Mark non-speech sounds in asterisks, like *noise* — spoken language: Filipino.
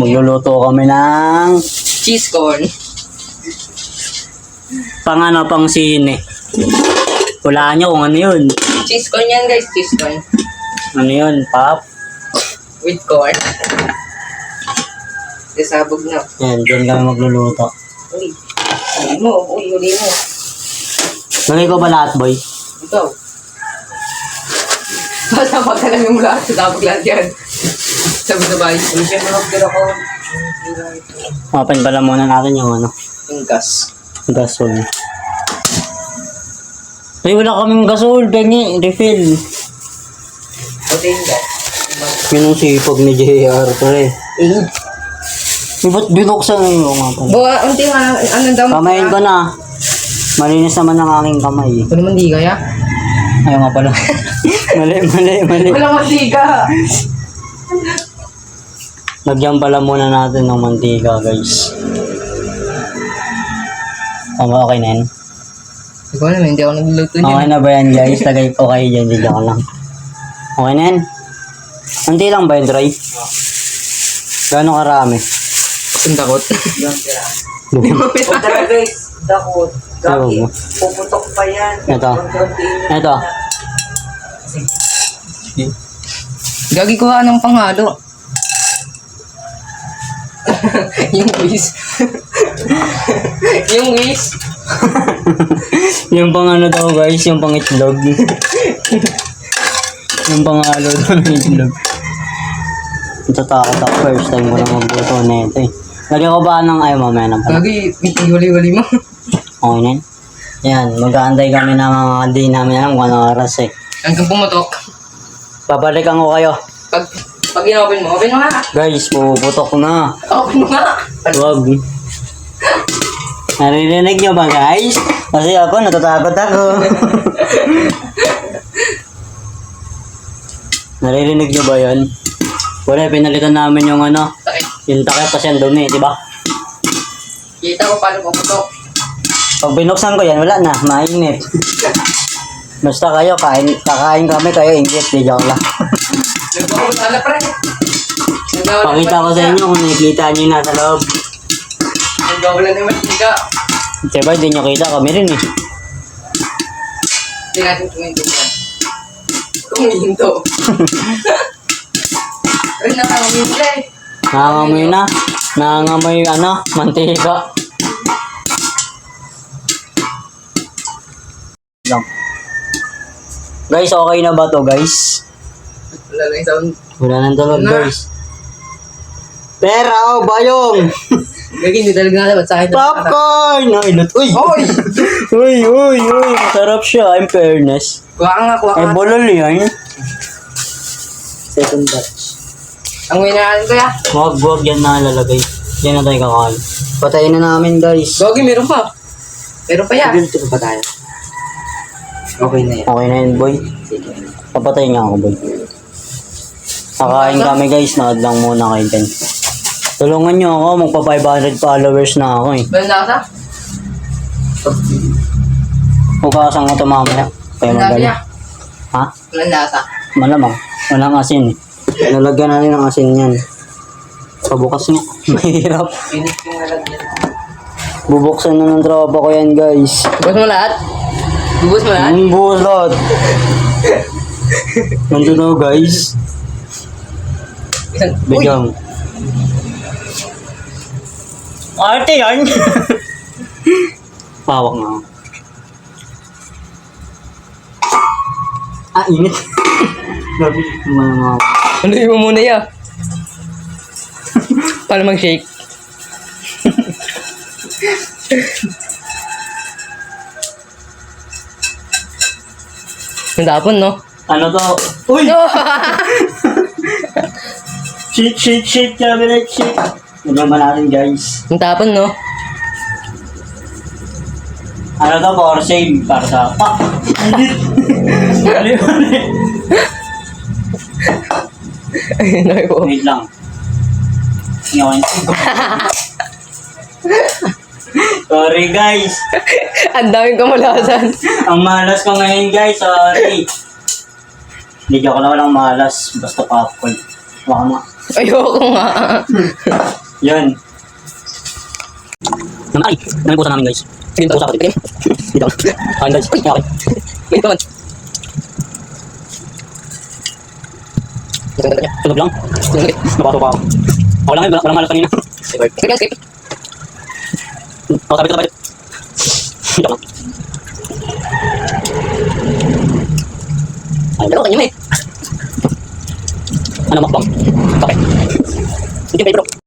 Magluluto kami ng Cheese corn. pang ano, pang sine. Hulaan nyo kung ano yun. Cheese corn yan guys, cheese corn. Ano yun, pap? With corn. Kasabog na. Yan, dyan kami magluluto. Uy, huli mo, uy, huli mo. Lagay ko ba lahat, boy? Ito. *laughs* Basta pagkalam yung lahat, sabog lahat yan. Sabi na ba, hindi siya manapira ko. Open pala muna natin yung ano, Yung gas. gasol. Ay, wala kaming gasol, Benny. Refill. Pati yung gas. Yun ang sipag ni JR, pre. Eh, ba't binuksan na yung nga pala? Bawa, unti nga, ano daw? Kamayin ko na. Malinis naman ang aking kamay. eh. Ano naman di kaya? Ayaw nga pala. *laughs* mali, mali, mali. Walang mantika. Lagyan pala muna natin ng mantika, guys. Tama, okay na yun? Hindi ko alam, hindi ako nagluluto Okay niyan. na ba yan, guys? Tagay ko kayo dyan, dyan ko lang. Okay na yan? Unti lang ba yun, Troy? Gano'ng karami? Ang takot. Tara guys, dakot. Mo. Puputok pa yan. Ito. Ito. Gagi ko ng panghalo. *laughs* yung wish. *laughs* yung wish. *laughs* yung pang ano daw, guys, yung pang itlog. yung pang halo daw ng itlog. Natatakot ako first time ko na magluto na ito eh. Lagyan ko ba ng ay mamaya na pala. Gagi, huli-huli mo. Okay na yun? Yan, mag-aantay kami ng mga di namin alam kung anong oras eh. Hanggang pumutok. Babalikan ko kayo. Pag, pag in-open mo, open mo nga. Guys, puputok na. Open mo nga. Huwag. Naririnig nyo ba guys? Kasi ako, natatakot ako. *laughs* Naririnig nyo ba yun? Wala, pinalitan namin yung ano, Sakit. yung takip kasi ang dumi, di ba? Kita ko paano pumutok. Pag binuksan ko yan, wala na, mainit. *laughs* Basta kayo, kain, kakain kami kayo, inggit, di joke lang. Nagbawas na pre. Nagbawas Pakita ko sa inyo kung nakikita nyo yung nasa loob. Nagbawas na naman mantika. Diba, hindi nyo kita, kami rin eh. Hindi natin tuminto mo. Tuminto. Rin na kang uminto eh. Nangangamoy na. Nangangamoy ano, mantika. Guys, okay na ba to guys? Wala lang yung sound. Wala nang tulog Na. guys. Pera oh, bayong! *laughs* Gagi, hindi talaga dapat sa akin. Popcorn! Ay, lut. Uy! Hoy! *laughs* Uy, uy, uy! Masarap siya, in fairness. Kuha ka nga, kuha ka Ay, nga. bulol yan. Second batch. Ang winaanin ko ya. Huwag, huwag yan nalalagay. Yan na tayo kakain. Patayin na namin guys. Gagi, meron pa. Meron pa ya. Dito pa tayo. Okay na yan. Okay na yun, boy. Papatay nga ako, boy. Kakain kami, guys. Nood lang muna kayo dyan. Tulungan nyo ako. Magpa 500 followers na ako, eh. Walang lasa? Hukasan ko ito mamaya. Kaya magaling. Ha? Walang lasa. Malamang. Walang asin, eh. Nalagyan natin ng asin yan. Pabukas nga. *laughs* Mahirap. Init yung nalagyan. Bubuksan na ng tropa ko yan, guys. Bubos mo lahat? Bubos mo lahat? Ang bulot. Nandun na, guys. Isang, uy! Bigyan. Arte yan. *laughs* Pawak nga. Ah, init. *laughs* Gabi, mga mga. Ano mo muna ya? *laughs* Para mag-shake. Ang tapon, no? Ano to? Uy! Shit, shit, shit, cabinet, shit. Nagyan ba natin, guys? Ang tapon, no? Ano to, for sale, para sa... Ah! Init! Mali, mali. Ayun, okay po. Wait lang. Ngayon. Sorry, guys. Ang daming kamalasan. Ang malas ko ngayon, guys. Sorry. Hindi ako na walang malas. Basta popcorn. Ma... Ayoko nga. Yan. Nam ay, namin pusa namin guys. Sige, Pusa ko din. Dito. Kain guys. Ay, okay. Wait naman. Tulog lang. Nabato pa ako. Ako lang yun, walang malas kanina. Tingnan, skip. Ako sabi ko tayo. Dito lang. Ay, Pero kanya eh. Ano makbang? Okay. Sige, bro.